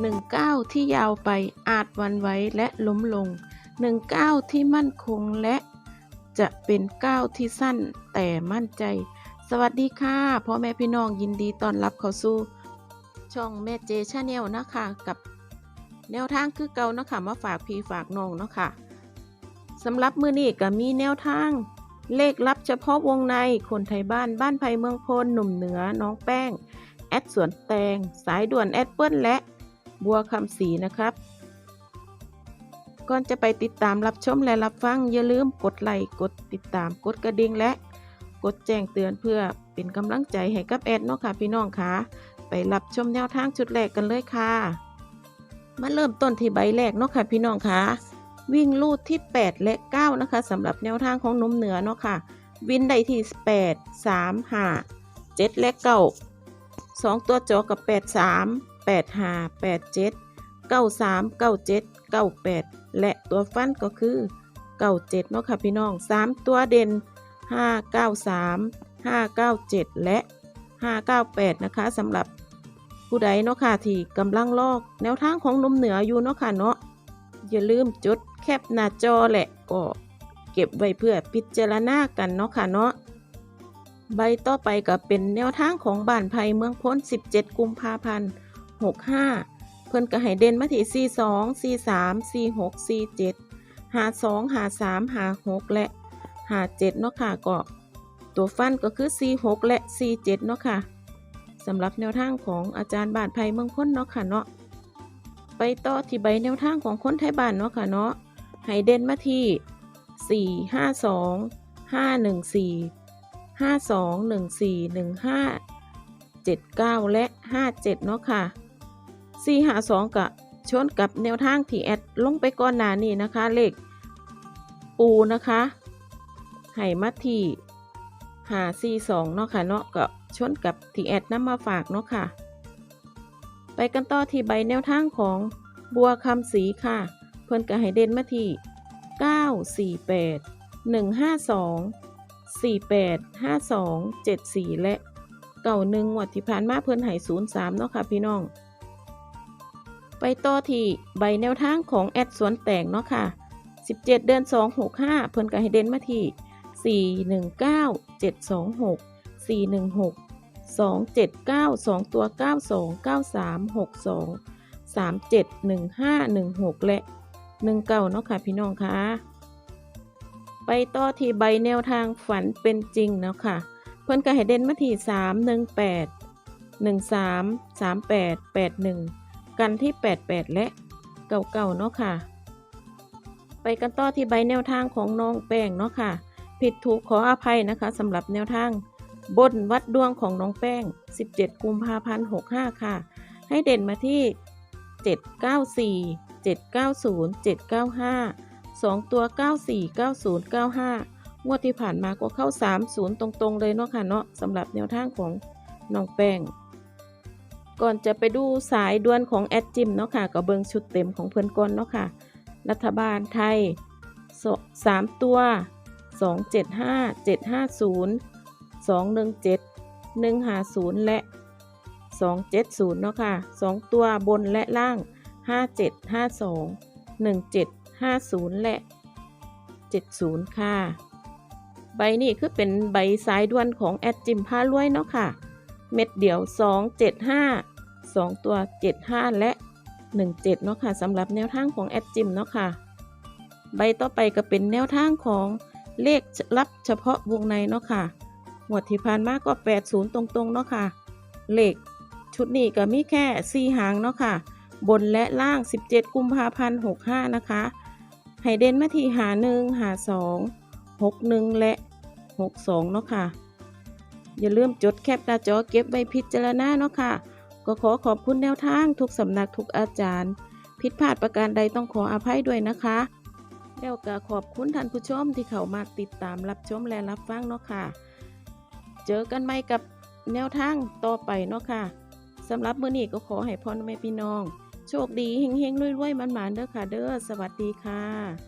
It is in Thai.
หนึ่งก้าวที่ยาวไปอาจวันไหวและล้มลงหนึ่งก้าวที่มั่นคงและจะเป็นก้าวที่สั้นแต่มั่นใจ สวัสดีค่ะพ่อแม่พี่น้องยินดีต้อนรับเข้าสู่ช่องแม่เจชาแนลนะคะกับแนวทางคือเก่านะคะมาฝากพี่ฝากน้องเนาะค่ะสำหรับมือนี้ก็มีแนวทาง เลขลับเฉพาะวงในคนไทยบ้านบ้านไผ่เมืองพลหนุ่มเหนือน้องแป้ง แอดสวนแตง สายด่วนแอดเปิ้ลและ บัวคำศรีนะครับ ก่อนจะไปติดตามรับชมและรับฟัง อย่าลืมกดไลค์กดติดตามกดกระดิ่งและกดแจ้งเตือนเพื่อเป็นกำลังใจให้กับแอดเนาะค่ะพี่น้องค่ะไปรับชมแนวทางชุดแรกกันเลยค่ะ มาเริ่มต้นที่ใบแรกเนาะค่ะพี่น้องค่ะวิ่งลูดที่ 8 และ 9 นะคะสำหรับแนวทางของนมเหนือเนาะค่ะ วินได้ที่ 8 3 5 7 และ9สองตัวจอกับแป ดสามแปดห้าแปดเจ็ดเก้าสามเก้าเจ็ดเก้าแปดและตัวฟันก็คือเก้าเจ็ดเนาะค่ะพี่น้องสามตัวเด่นห้าเก้าสามห้าเก้าเจ็ดและห้าเก้าแปดนะคะสำหรับผู้ใดเนาะค่ะที่กำลังลอกแนวทางของนมเหนืออยู่เนาะค่ะเนาะอย่าลืมจดแคปหน้าจอแหละก็เก็บไว้เพื่อพิจารณากันเนาะค่ะเนาะใบต่อไปก็เป็นแนวทางของบ้านไผ่เมืองพ้น 17 กุมภาพันธ์ 65เพิ่นก็ให้เด่นมาที่42 43 46 47 52 53 56และ57เนาะค่ะก็ตัวฟันก็คือ46และ47เนาะค่ะสำหรับแนวทางของอาจารย์บานไผ่เมืองพ้นเนาะค่ะเนาะไปต่อที่ใบแนวทางของคนไทยบ้านเนาะค่ะเนาะให้เด่นมาที่4 52 514ห้าสองหนึ่งสี่หนึ่งห้าเจ็ดเก้าและห้าเจ็ดเนาะค่ะ สี่หาสองกับชนกับแนวทางที่แอดลงไปก่อนหน้านี้นะคะ เลขปูนะคะให้มาที่หาสี่สองเนาะค่ะเนาะก็ชนกับที่แอดนำมาฝากเนาะค่ะ ไปกันต่อที่ใบแนวทางของบัวคำศรีค่ะ เพิ่นก็ให้เด่นมาที่เก้าสี่แปดหนึ่งห้าสอง48 52 74และเก่าหนึ่งงวดที่ผ่านมาเพิ่นให้03เนาะค่ะพี่น้อง ไปต่อที่ใบแนวทางของแอดสวนแต่งเนาะค่ะ 17 เดือน 265 เพิ่นก็ให้เดนมาที่ 419 726 416 279 2 ตัว 92 93 62 37 15 16 และ 19เนาะค่ะพี่น้องคะไปต่อที่ใบแนวทางฝันเป็นจริงเนาะค่ะ เพิ่นก็ให้เดนมาที่ 318 13 38 81 กันที่แปดและเก่าเก่าเนาะค่ะ ไปกันต่อที่ใบแนวทางของน้องแป้งเนาะค่ะ ผิดถูกขออภัยนะคะสำหรับแนวทาง บนวัดดวงของน้องแป้ง 17 กุมภาพันธ์ 65 ค่ะ ให้เด่นมาที่ 794 790 795สองตัว 94 90 95 งวดที่ผ่านมาก็เข้า 30 ตรงๆ เลยเนาะค่ะเนาะสำหรับแนวทางของน้องแป้ง ก่อนจะไปดูสายด่วนของแอดจิมเนาะค่ะก็เบิงชุดเต็มของเพื่อนก่อนเนาะค่ะ รัฐบาลไทยสสามตัว 275 750 217 150 และ 270 เนาะค่ะ 2 ตัวบนและล่าง 5752 17 50 และ 70 ค่ะ ใบนี้คือเป็นใบสายด่วนของแอดจิมพารวยเนาะค่ะ เม็ดเดียว 275 2 ตัว 75 และ 17 เนาะค่ะสำหรับแนวทางของแอดจิมเนาะค่ะ ใบต่อไปก็เป็นแนวทางของเลขลับเฉพาะวงในเนาะค่ะหมวดที่ผ่านมาก็ 80 ตรงๆ เนาะค่ะ เลขชุดนี้ก็มีแค่ 4 หางเนาะค่ะ บนและล่าง 17 กุมภาพันธ์65 นะคะ ให้เด่นมาที่หาหนึ่งหาสองหกหนึ่งและหกสองเนาะค่ะ อย่าลืมจดแคปหน้าจอเก็บไว้พิจารณาเนาะค่ะ ก็ขอขอบคุณแนวทางทุกสำนักทุกอาจารย์ ผิดพลาดประการใดต้องขออภัยด้วยนะคะแล้วก็ขอบคุณท่านผู้ชมที่เข้ามาติดตามรับชมและรับฟังเนาะค่ะ เจอกันใหม่กับแนวทางต่อไปเนาะค่ะสำหรับมื้อนี้ก็ขอให้พ่อแม่พี่น้อง โชคดีเฮงๆรวยๆมันๆเด้อค่ะเด้อสวัสดีค่ะ